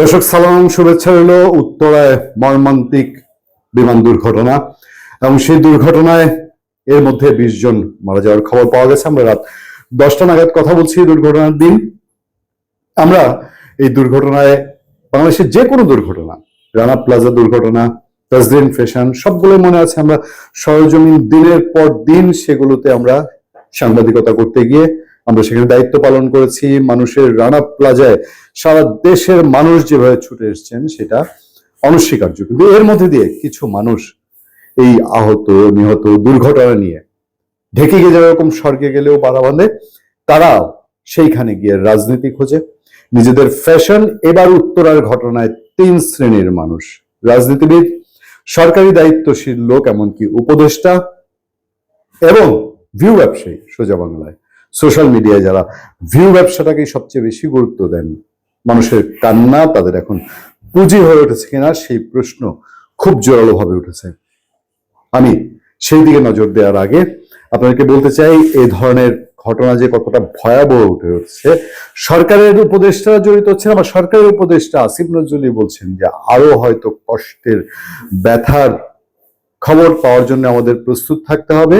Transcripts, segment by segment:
দর্শক, সালাম, শুভেচ্ছা রইল উত্তরায় মর্মান্তিক বিমান দুর্ঘটনা এবং সেই দুর্ঘটনায় এর মধ্যে বিশ জন মারা যাওয়ার খবর পাওয়া গেছে। আমরা রাত দশটা নাগাদ কথা বলছি দুর্ঘটনার দিন। আমরা এই দুর্ঘটনায় বাংলাদেশের যে কোনো দুর্ঘটনা, রানা প্লাজা দুর্ঘটনা, প্রেসিডেন্ট ফ্যাশন সবগুলো মনে আছে। আমরা সরজমিন দিনের পর দিন সেগুলোতে আমরা সাংবাদিকতা করতে গিয়ে আমরা সেখানে দায়িত্ব পালন করেছি। মানুষের রানা প্লাজায় সারা দেশের মানুষ যেভাবে ছুটে এসছেন, সেটা অনস্বীকার্য। কিন্তু এর মধ্যে দিয়ে কিছু মানুষ এই আহত, নিহত দুর্ঘটনা নিয়ে ঢেকে গিয়ে যেরকম স্বর্গে গেলেও বাধা বাঁধে, তারাও সেইখানে গিয়ে রাজনীতি খোঁজে। নিজেদের ফ্যাশন এবার উত্তরার ঘটনায় তিন শ্রেণির মানুষ। রাজনীতিবিদ, সরকারি দায়িত্বশীল লোক, এমনকি উপদেষ্টা এবং ভিউ ব্যবসায়ী সোজা বাংলায়। সোশ্যাল মিডিয়ায় যারা ভিউ ব্যবসাটাকেই সবচেয়ে বেশি গুরুত্ব দেন, মানুষের কান্না তাদের এখন পুঁজি হয়ে উঠেছে কিনা সেই প্রশ্ন খুব জোরালো ভাবে উঠেছে। আমি সেই দিকে নজর দেওয়ার আগে আপনাদেরকে বলতে চাই, এই ধরনের ঘটনা যে কতটা ভয়াবহ উঠে উঠছে, সরকারের উপদেষ্টা জড়িত হচ্ছেন আবার সরকারের উপদেষ্টা আসিফ নজরুলই বলছেন যে আরও হয়তো কষ্টের ব্যথার খবর পাওয়ার জন্য আমাদের প্রস্তুত থাকতে হবে।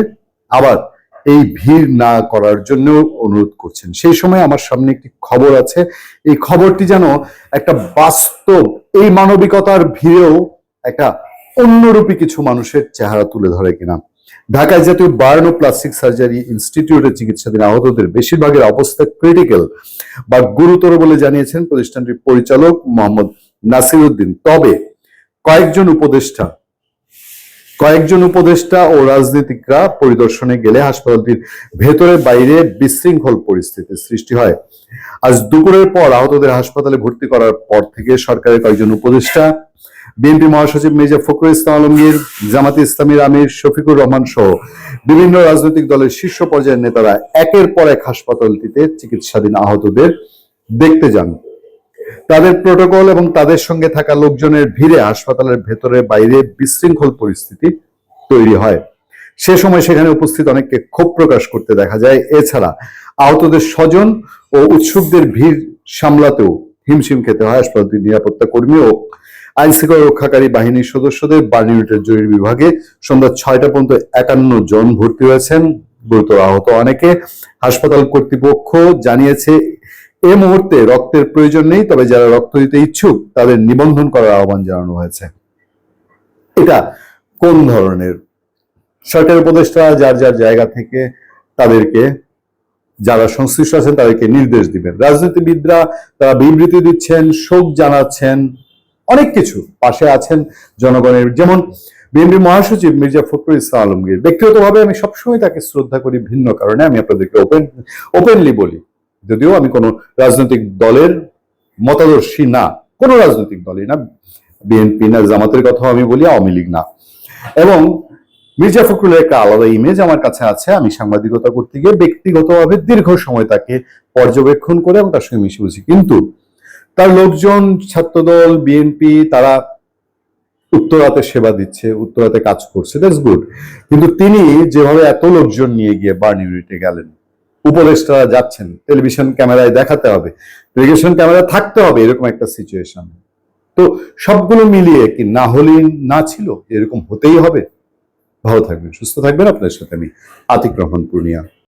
আবার এই ভিড় না করার জন্য অনুরোধ করছেন। সেই সময় আমার সামনে একটি খবর আছে। এই খবরটি যেন একটা বাস্তব, এই মানবিকতার ভিড়েও একটা অন্যরূপী কিছু মানুষের চেহারা তুলে ধরে কিনা। ঢাকায় জাতীয় বার্ন ও প্লাস্টিক সার্জারি ইনস্টিটিউটের চিকিৎসাধীন আহতদের বেশিরভাগের অবস্থা ক্রিটিক্যাল বা গুরুতর বলে জানিয়েছেন প্রতিষ্ঠানটির পরিচালক মোহাম্মদ নাসির উদ্দিন তবে কয়েকজন উপদেষ্টা কয়েকজন উপদেষ্টা ও রাজনীতিকরা পরিদর্শনে গেলে হাসপাতালটির ভেতরে বাইরে বিশৃঙ্খল পরিস্থিতির সৃষ্টি হয়। আজ দুপুরের পর আহতদের হাসপাতালে ভর্তি করার পর থেকে সরকারের কয়েকজন উপদেষ্টা, বিএনপি মহাসচিব মির্জা ফখরুল ইসলাম আলমগীর, জামাতে ইসলামীর আমির শফিকুর রহমান সহ বিভিন্ন রাজনৈতিক দলের শীর্ষ পর্যায়ের নেতারা একের পর এক হাসপাতালটিতে চিকিৎসাধীন আহতদের দেখতে যান। তাদের প্রোটোকল এবং তাদের সঙ্গে থাকা লোকজনের ভিড়ে হাসপাতালের ভেতরে বাইরে বিশৃঙ্খল পরিস্থিতি তৈরি হয়। সে সময় সেখানে উপস্থিত অনেককে ক্ষোভ প্রকাশ করতে দেখা যায়। এছাড়া আহতদের স্বজন ও উৎসুকদের ভিড় সামলাতেও হিমশিম খেতে হয়। হাসপাতালটির নিরাপত্তা কর্মী ও আইন শৃঙ্খলা রক্ষাকারী বাহিনীর সদস্যদের বার্ন ইউনিটের জরুরি বিভাগে সন্ধ্যা ছয়টা পর্যন্ত একান্ন জন ভর্তি হয়েছেন। গুরুতর আহত অনেকে হাসপাতাল কর্তৃপক্ষ জানিয়েছে এ মুহূর্তে রক্তের প্রয়োজন নেই, তবে যারা রক্ত দিতে ইচ্ছুক, তাদের নিবন্ধন করার আহ্বান জানানো হয়েছে। এটা কোন ধরনের? সরকারি উপদেষ্টা যার যার জায়গা থেকে তাদেরকে, যারা সংশ্লিষ্ট আছেন, তাদেরকে নির্দেশ দিবেন। রাজনীতিবিদরা তারা বিবৃতি দিচ্ছেন, শোক জানাচ্ছেন, অনেক কিছু পাশে আছেন জনগণের। যেমন বিএনপি মহাসচিব মির্জা ফখরুল ইসলাম আলমগীর। ব্যক্তিগতভাবে আমি সবসময় তাকে শ্রদ্ধা করি ভিন্ন কারণে। আমি আপনাদেরকে ওপেন ওপেনলি বলি। যদিও আমি কোনো রাজনৈতিক দলের মতাদর্শী না, কোনো রাজনৈতিক দলই না বিএনপি না, জামাতের কথা আমি বলি, আওয়ামী লীগ না। এবং মির্জা ফখরুলের একটা আলাদা ইমেজ আমার কাছে আছে, আমি সাংবাদিকতা করতে গিয়ে ব্যক্তিগতভাবে দীর্ঘ সময় তাকে পর্যবেক্ষণ করে এবং তার সঙ্গে মিশে বুঝি কিন্তু তার লোকজন, ছাত্রদল বিএনপি তারা উত্তরাতে সেবা দিচ্ছে, উত্তরাতে কাজ করছে দ্যাটস গুড কিন্তু তিনি যেভাবে এত লোকজন নিয়ে গিয়ে বার্ন ইউনিটে গেলেন উপদেষ্টারা যাচ্ছেন, টেলিভিশন ক্যামেরায় দেখাতে হবে, টেলিভিশন ক্যামেরা থাকতে হবে, এরকম একটা সিচুয়েশন তো সবগুলো মিলিয়ে কি না হলেই না ছিল? এরকম হতেই হবে? ভালো থাকবেন, সুস্থ থাকবেন। আপনার সাথে আমি আতিক রহমান পূর্ণিয়া।